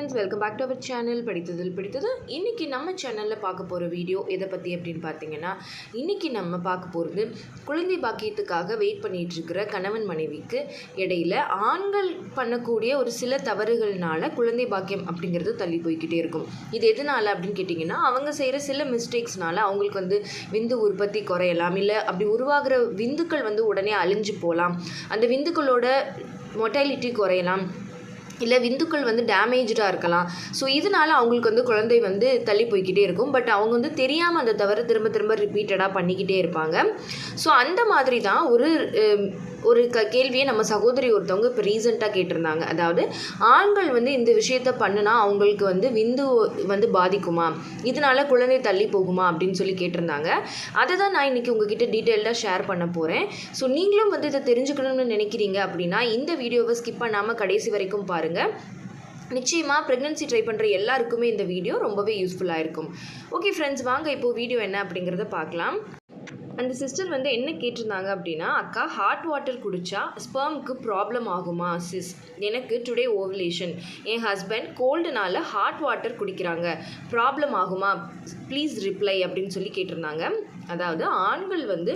Friends welcome back to our channel படித்ததில் பிடித்தது இன்றைக்கி நம்ம சேனலில் பார்க்க போகிற வீடியோ எதை பற்றி அப்படின்னு பார்த்தீங்கன்னா இன்றைக்கி நம்ம பார்க்க போகிறது குழந்தை பாக்கியத்துக்காக வெயிட் பண்ணிகிட்ருக்கிற இருக்கிற கணவன் மனைவிக்கு இடையில ஆண்கள் பண்ணக்கூடிய ஒரு சில தவறுகள்னால குழந்தை பாக்கியம் அப்படிங்கிறது தள்ளி போய்க்கிட்டே இருக்கும் இது எதனால் அப்படின்னு கேட்டிங்கன்னா அவங்க செய்கிற சில மிஸ்டேக்ஸ்னால அவங்களுக்கு வந்து விந்து உற்பத்தி குறையலாம் இல்லை அப்படி உருவாகிற விந்துக்கள் வந்து உடனே அழிஞ்சு போகலாம் அந்த விந்துக்களோட மொட்டாலிட்டி குறையலாம் இல்லை விந்துக்கள் வந்து டேமேஜாக இருக்கலாம். ஸோ இதனால அவங்களுக்கு வந்து குழந்தை வந்து தள்ளி போய்கிட்டே இருக்கும். பட் அவங்க வந்து தெரியாமல் அந்த தவிர திரும்ப திரும்ப ரிப்பீட்டடாக பண்ணிக்கிட்டே இருப்பாங்க. ஸோ அந்த மாதிரி தான் ஒரு ஒரு க கேள்வியை நம்ம சகோதரி ஒருத்தவங்க இப்போ ரீசெண்டாக கேட்டிருந்தாங்க. அதாவது ஆண்கள் வந்து இந்த விஷயத்த பண்ணுனா அவங்களுக்கு வந்து விந்து வந்து பாதிக்குமா? இதனால குழந்தை தள்ளி போகுமா? அப்படின்னு சொல்லி கேட்டிருந்தாங்க. அதை தான் நான் இன்றைக்கி உங்ககிட்ட டீட்டெயில்டாக ஷேர் பண்ண போகிறேன் ஸோ நீங்களும் வந்து இதை தெரிஞ்சுக்கணும்னு நினைக்கிறீங்க அப்படின்னா இந்த வீடியோவை ஸ்கிப் பண்ணாமல் கடைசி வரைக்கும் பாருங்கள் நிச்சயமாக ப்ரெக்னன்சி ட்ரை பண்ணுற எல்லாருக்குமே இந்த வீடியோ ரொம்பவே யூஸ்ஃபுல்லாக இருக்கும். ஓகே ஃப்ரெண்ட்ஸ் வாங்க இப்போது வீடியோ என்ன அப்படிங்கிறத பார்க்கலாம். அந்த சிஸ்டர் வந்து என்ன கேட்டிருந்தாங்க அப்படின்னா அக்கா ஹாட் வாட்டர் குடித்தா ஸ்பெர்முக்கு ப்ராப்ளம் ஆகுமா சிஸ் எனக்கு டுடே ஓவலேஷன் என் ஹஸ்பண்ட் கோல்டுனால ஹாட் வாட்டர் குடிக்கிறாங்க. ப்ராப்ளம் ஆகுமா? ப்ளீஸ் ரிப்ளை அப்படின்னு சொல்லி கேட்டிருந்தாங்க. அதாவது ஆண்கள் வந்து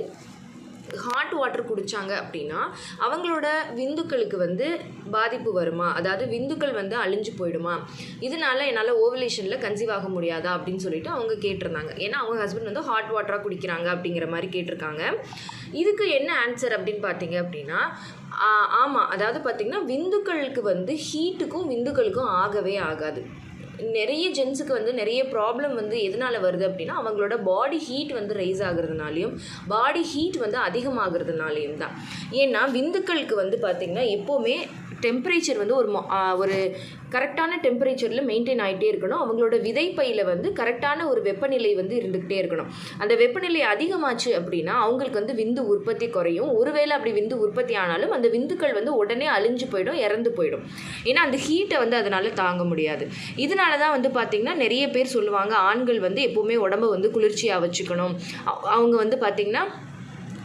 ஹாட் வாட்டர் குடித்தாங்க அப்படின்னா அவங்களோட விந்துக்களுக்கு வந்து பாதிப்பு வருமா? அதாவது விந்துக்கள் வந்து அழிஞ்சு போயிடுமா? இதனால என்னால் ஓவலேஷனில் கன்சீவ் ஆக முடியாதா? அப்படின்னு சொல்லிட்டு அவங்க கேட்டிருந்தாங்க. ஏன்னா அவங்க ஹஸ்பண்ட் வந்து ஹாட் வாட்டராக குடிக்கிறாங்க அப்படிங்கிற மாதிரி கேட்டிருக்காங்க. இதுக்கு என்ன ஆன்சர் அப்படின்னு பார்த்தீங்க அப்படின்னா ஆமாம் அதாவது பார்த்திங்கன்னா விந்துக்களுக்கு வந்து ஹீட்டுக்கும் விந்துக்களுக்கும் ஆகவே ஆகாது. நிறைய ஜென்ஸுக்கு வந்து நிறைய ப்ராப்ளம் வந்து எதனால் வருது அப்படின்னா அவங்களோட பாடி ஹீட் வந்து ரைஸ் ஆகுறதுனாலையும் பாடி ஹீட் வந்து அதிகமாகிறதுனாலையும் தான். ஏன்னா விந்துக்களுக்கு வந்து பார்த்திங்கன்னா எப்போவுமே டெம்பரேச்சர் வந்து ஒரு ஒரு கரெக்டான டெம்பரேச்சரில் மெயின்டைன் ஆகிட்டே இருக்கணும். அவங்களோட விதைப்பையில் வந்து கரெக்டான ஒரு வெப்பநிலை வந்து இருந்துக்கிட்டே இருக்கணும். அந்த வெப்பநிலை அதிகமாச்சு அப்படின்னா அவங்களுக்கு வந்து விந்து உற்பத்தி குறையும். ஒருவேளை அப்படி விந்து உற்பத்தி ஆனாலும் அந்த விந்துக்கள் வந்து உடனே அழிஞ்சு போயிடும் இறந்து போயிடும். ஏன்னா அந்த ஹீட்டை வந்து அதனால் தாங்க முடியாது. இதனால தான் வந்து பார்த்திங்கன்னா நிறைய பேர் சொல்லுவாங்க ஆண்கள் வந்து எப்போவுமே உடம்ப வந்து குளிர்ச்சியாக வச்சுக்கணும். அவங்க வந்து பார்த்திங்கன்னா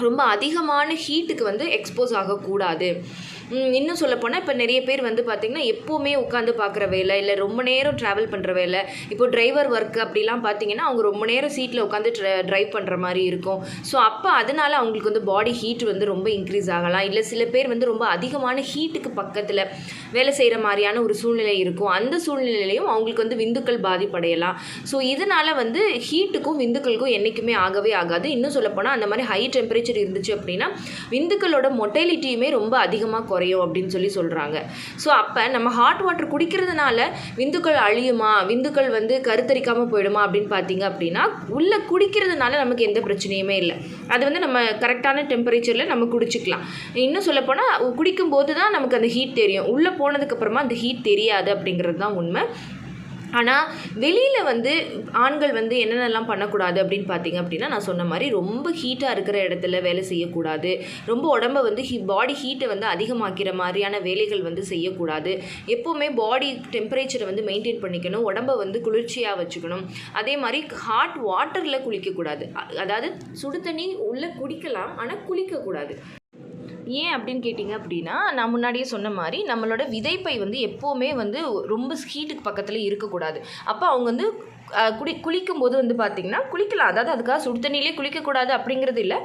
ரொம்ப அதிகமான ஹீட்டுக்கு வந்து எக்ஸ்போஸ் ஆகக்கூடாது. இன்னும் சொல்லப்போனால் இப்போ நிறைய பேர் வந்து பார்த்திங்கன்னா எப்போவுமே உட்காந்து பார்க்குற வேலை இல்லை ரொம்ப நேரம் ட்ராவல் பண்ணுற வேலை. இப்போ டிரைவர் ஒர்க் அப்படிலாம் பார்த்தீங்கன்னா அவங்க ரொம்ப நேரம் சீட்டில் உட்காந்து ட்ரைவ் பண்ணுற மாதிரி இருக்கும். ஸோ அப்போ அதனால அவங்களுக்கு வந்து பாடி ஹீட் வந்து ரொம்ப இன்க்ரீஸ் ஆகலாம். இல்லை சில பேர் வந்து ரொம்ப அதிகமான ஹீட்டுக்கு பக்கத்தில் வேலை செய்கிற மாதிரியான ஒரு சூழ்நிலை இருக்கும். அந்த சூழ்நிலையிலையும் அவங்களுக்கு வந்து விந்துக்கள் பாதிப்படையலாம். ஸோ இதனால் வந்து ஹீட்டுக்கும் விந்துக்களுக்கும் என்றைக்குமே ஆகவே ஆகாது. இன்னும் சொல்லப்போனால் அந்த மாதிரி ஹை டெம்பரேச்சர் இருந்துச்சு அப்படின்னா விந்துக்களோட மொட்டைலிட்டியுமே ரொம்ப அதிகமாக குறையும் அப்படின்னு சொல்லி சொல்கிறாங்க ஸோ அப்போ நம்ம ஹாட் வாட்டர் குடிக்கிறதுனால விந்துக்கள் அழியுமா? விந்துக்கள் வந்து கருத்தரிக்காமல் போயிடுமா அப்படின்னு பார்த்தீங்க அப்படின்னா உள்ளே குடிக்கிறதுனால நமக்கு எந்த பிரச்சனையுமே இல்லை. அது வந்து நம்ம கரெக்டான டெம்பரேச்சரில் நம்ம குடிச்சிக்கலாம். இன்னும் சொல்லப்போனால் குடிக்கும்போது தான் நமக்கு அந்த ஹீட் தெரியும். உள்ளே போனதுக்கப்புறமா அந்த ஹீட் தெரியாது அப்படிங்கிறது தான் உண்மை. ஆனால் வெளியில் வந்து ஆண்கள் வந்து என்னென்னலாம் பண்ணக்கூடாது அப்படின்னு பார்த்தீங்க அப்படின்னா நான் சொன்ன மாதிரி ரொம்ப ஹீட்டாக இருக்கிற இடத்துல வேலை செய்யக்கூடாது. ரொம்ப உடம்ப வந்து ஹீ பாடி ஹீட்டை வந்து அதிகமாக்கிற மாதிரியான வேலைகள் வந்து செய்யக்கூடாது. எப்போவுமே பாடி டெம்பரேச்சரை வந்து மெயின்டைன் பண்ணிக்கணும். உடம்ப வந்து குளிர்ச்சியாக வச்சுக்கணும். அதே மாதிரி ஹாட் வாட்டரில் குளிக்கக்கூடாது. அதாவது சுடு தண்ணி உள்ளே குடிக்கலாம் ஆனால் குளிக்கக்கூடாது. ஏன் அப்படின்னு கேட்டிங்க அப்படின்னா நான் முன்னாடியே சொன்ன மாதிரி நம்மளோட விதைப்பை வந்து எப்போவுமே வந்து ரொம்ப ஹீட்டுக்கு பக்கத்தில் இருக்கக்கூடாது. அப்போ அவங்க வந்து குடி குளிக்கும்போது வந்து பார்த்திங்கன்னா குளிக்கலாம். அதாவது அதுக்காக சுடு தண்ணியிலே குளிக்கக்கூடாது அப்படிங்கிறது இல்லை.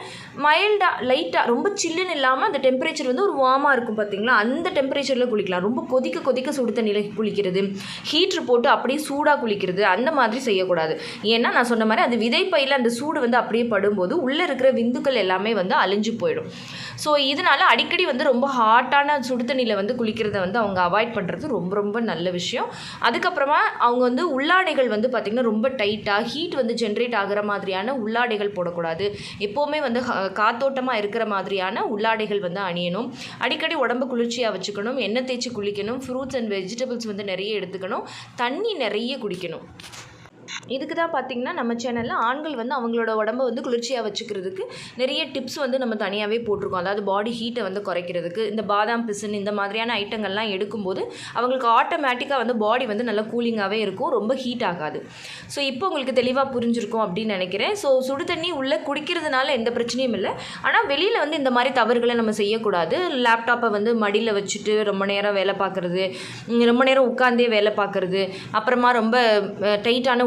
மைல்டாக லைட்டாக ரொம்ப சில்லுன்னு இல்லாமல் அந்த டெம்பரேச்சர் வந்து ஒரு வார்மாக இருக்கும் பார்த்தீங்களா அந்த டெம்பரேச்சரில் குளிக்கலாம். ரொம்ப கொதிக்க கொதிக்க சுடு தண்ணியில் குளிக்கிறது ஹீட்ரு போட்டு அப்படியே சூடாக குளிக்கிறது அந்த மாதிரி செய்யக்கூடாது. ஏன்னா நான் சொன்ன மாதிரி அந்த விதைப்பையில் அந்த சூடு வந்து அப்படியே படும்போது உள்ளே இருக்கிற விந்துக்கள் எல்லாமே வந்து அழிஞ்சு போயிடும். ஸோ இதனால் அடிக்கடி வந்து ரொம்ப ஹாட்டான சுடு தண்ணியில் வந்து குளிக்கிறத வந்து அவங்க அவாய்ட் பண்ணுறது ரொம்ப ரொம்ப நல்ல விஷயம். அதுக்கப்புறமா அவங்க வந்து உள்ளாடைகள் வந்து பார்த்திங்கன்னா ரொம்ப டைட்டாக ஹீட் வந்து ஜென்ரேட் ஆகிற மாதிரியான உள்ளாடைகள் போடக்கூடாது. எப்போவுமே வந்து காத்தோட்டமாக இருக்கிற மாதிரியான உள்ளாடைகள் வந்து அணியணும். அடிக்கடி உடம்பு குளிர்ச்சியாக வச்சுக்கணும் எண்ணெய் தேய்ச்சி குளிக்கணும் ஃப்ரூட்ஸ் அண்ட் வெஜிடபிள்ஸ் வந்து நிறைய எடுத்துக்கணும் தண்ணி நிறைய குடிக்கணும். இதுக்கு தான் பார்த்திங்கன்னா நம்ம சேனலில் ஆண்கள் வந்து அவங்களோட உடம்ப வந்து குளிர்ச்சியாக வச்சுக்கிறதுக்கு நிறைய டிப்ஸ் வந்து நம்ம தனியாகவே போட்டிருக்கோம். அதாவது பாடி ஹீட்டை வந்து குறைக்கிறதுக்கு இந்த பாதாம் பிசின் இந்த மாதிரியான ஐட்டங்கள்லாம் எடுக்கும்போது அவங்களுக்கு ஆட்டோமேட்டிக்காக வந்து பாடி வந்து நல்லா கூலிங்காகவே இருக்கும் ரொம்ப ஹீட் ஆகாது. ஸோ இப்போ உங்களுக்கு தெளிவாக புரிஞ்சிருக்கும் அப்படின்னு நினைக்கிறேன். ஸோ சுடு தண்ணி உள்ளே குடிக்கிறதுனால எந்த பிரச்சனையும் இல்லை. ஆனால் வெளியில் வந்து இந்த மாதிரி தவறுகளை நம்ம செய்யக்கூடாது. லேப்டாப்பை வந்து மடியில் வச்சுட்டு ரொம்ப நேரம் வேலை பார்க்குறது ரொம்ப நேரம் உட்காந்தே வேலை பார்க்குறது அப்புறமா ரொம்ப டைட்டான